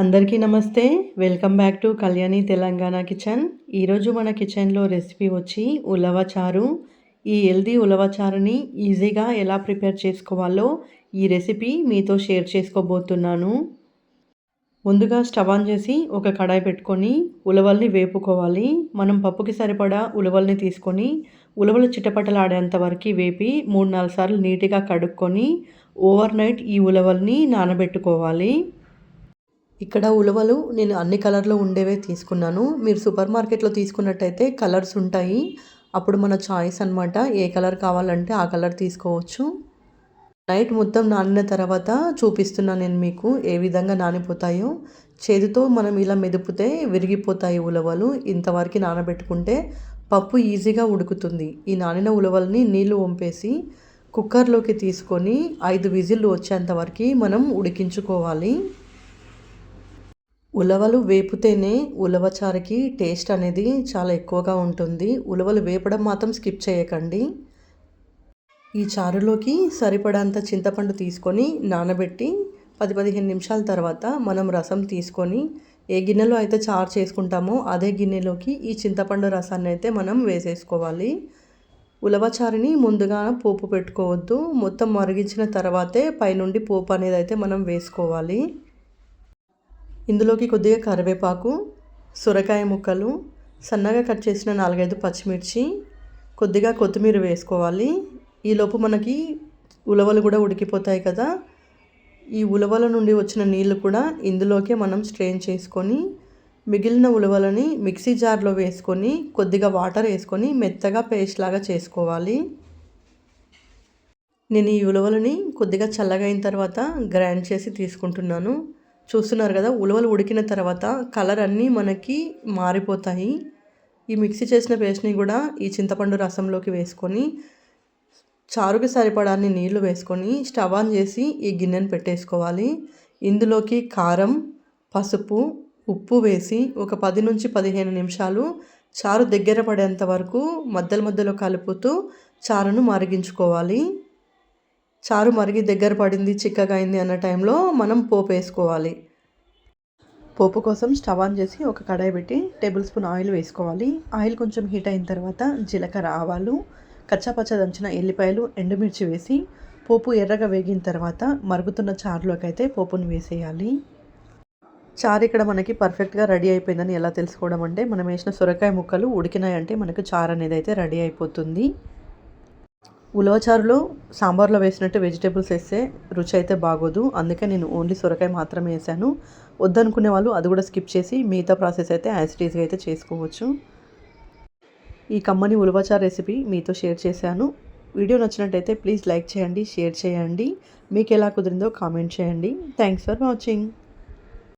అందరికీ నమస్తే. Welcome back to Kalyani Telangana kitchen. ఈరోజు మన కిచెన్లో రెసిపీ వచ్చి ఉలవ చారు. ఈ హెల్దీ ఉలవ చారుని ఈజీగా ఎలా ప్రిపేర్ చేసుకోవాలో ఈ రెసిపీ మీతో షేర్ చేసుకోబోతున్నాను. ముందుగా స్టవ్ ఆన్ చేసి ఒక కడాయి పెట్టుకొని ఉలవల్ని వేపుకోవాలి. మనం పప్పుకి సరిపడా ఉలవల్ని తీసుకొని ఉలవలు చిట్టపట్టలాడేంత వరకు వేపి మూడు నాలుగు సార్లు నీట్గా కడుక్కొని ఓవర్ నైట్ ఈ ఉలవల్ని నానబెట్టుకోవాలి. ఇక్కడ ఉలవలు నేను అన్ని కలర్లో ఉండేవే తీసుకున్నాను. మీరు సూపర్ మార్కెట్లో తీసుకున్నట్టయితే కలర్స్ ఉంటాయి. అప్పుడు మన చాయిస్ అనమాట ఏ కలర్ కావాలంటే ఆ కలర్ తీసుకోవచ్చు. నైట్ మొత్తం నానిన తర్వాత చూపిస్తున్నాను నేను మీకు ఏ విధంగా నానిపోతాయో. చేతితో మనం ఇలా మెదిపితే విరిగిపోతాయి ఉలవలు. ఇంతవరకు నానబెట్టుకుంటే పప్పు ఈజీగా ఉడుకుతుంది. ఈ నానిన ఉలవల్ని నీళ్ళు వంపేసి కుక్కర్లోకి తీసుకొని ఐదు విజిల్లు వచ్చేంతవరకు మనం ఉడికించుకోవాలి. ఉలవలు వేపితేనే ఉలవచారుకి టేస్ట్ అనేది చాలా ఎక్కువగా ఉంటుంది. ఉలవలు వేపడం మాత్రం స్కిప్ చేయకండి. ఈ చారులోకి సరిపడంత చింతపండు తీసుకొని నానబెట్టి పది పదిహేను నిమిషాల తర్వాత మనం రసం తీసుకొని ఏ గిన్నెలో అయితే చారు చేసుకుంటామో అదే గిన్నెలోకి ఈ చింతపండు రసాన్ని అయితే మనం వేసేసుకోవాలి. ఉలవచారుని ముందుగా పోపు పెట్టుకోవద్దు. మొత్తం మరిగించిన తర్వాతే పైనుండి పోపు అనేది అయితే మనం వేసుకోవాలి. ఇందులోకి కొద్దిగా కరివేపాకు సొరకాయ ముక్కలు సన్నగా కట్ చేసిన నాలుగైదు పచ్చిమిర్చి కొద్దిగా కొత్తిమీర వేసుకోవాలి. ఈలోపు మనకి ఉలవలు కూడా ఉడికిపోతాయి కదా. ఈ ఉలవల నుండి వచ్చిన నీళ్ళు కూడా ఇందులోకే మనం స్ట్రెయిన్ చేసుకొని మిగిలిన ఉలవలని మిక్సీ జార్లో వేసుకొని కొద్దిగా వాటర్ వేసుకొని మెత్తగా పేస్ట్ లాగా చేసుకోవాలి. నేను ఈ ఉలవలని కొద్దిగా చల్లగా అయిన తర్వాత గ్రైండ్ చేసి తీసుకుంటున్నాను. చూస్తున్నారు కదా ఉలవలు ఉడికిన తర్వాత కలర్ అన్నీ మనకి మారిపోతాయి. ఈ మిక్సీ చేసిన పేస్ట్ని కూడా ఈ చింతపండు రసంలోకి వేసుకొని చారుకి సరిపడాన్ని నీళ్ళు వేసుకొని స్టవ్ ఆన్ చేసి ఈ గిన్నెను పెట్టేసుకోవాలి. ఇందులోకి కారం పసుపు ఉప్పు వేసి ఒక పది నుంచి పదిహేను నిమిషాలు చారు దగ్గర పడేంత వరకు మధ్యలో మధ్యలో కలుపుతూ చారును మరిగించుకోవాలి. చారు మరిగి దగ్గర పడింది చిక్కగా అయింది అన్న టైంలో మనం పోపు వేసుకోవాలి. పోపు కోసం స్టవ్ ఆన్ చేసి ఒక కడాయి పెట్టి టేబుల్ స్పూన్ ఆయిల్ వేసుకోవాలి. ఆయిల్ కొంచెం హీట్ అయిన తర్వాత జీలకర్ర ఆవాలు కచ్చాపచ్చ దంచిన ఎల్లిపాయలు ఎండుమిర్చి వేసి పోపు ఎర్రగా వేగిన తర్వాత మరుగుతున్న చారులోకి అయితే పోపును వేసేయాలి. చారు ఇక్కడ మనకి పర్ఫెక్ట్గా రెడీ అయిపోయిందని ఎలా తెలుసుకోవడం అంటే మనం వేసిన సొరకాయ ముక్కలు ఉడికినాయంటే మనకు చారు అనేది అయితే రెడీ అయిపోతుంది. ఉలవచారులో సాంబార్లో వేసినట్టు వెజిటేబుల్స్ వేస్తే రుచి అయితే బాగోదు. అందుకే నేను ఓన్లీ సొరకాయ మాత్రమే వేసాను. వద్దనుకునే వాళ్ళు అది కూడా స్కిప్ చేసి మిగతా ప్రాసెస్ అయితే యాసిటీస్గా అయితే చేసుకోవచ్చు. ఈ కమ్మని ఉలవచారు రెసిపీ మీతో షేర్ చేశాను. వీడియో నచ్చినట్టయితే ప్లీజ్ లైక్ చేయండి షేర్ చేయండి. మీకు ఎలా కుదిరిందో కామెంట్ చేయండి. Thanks for watching.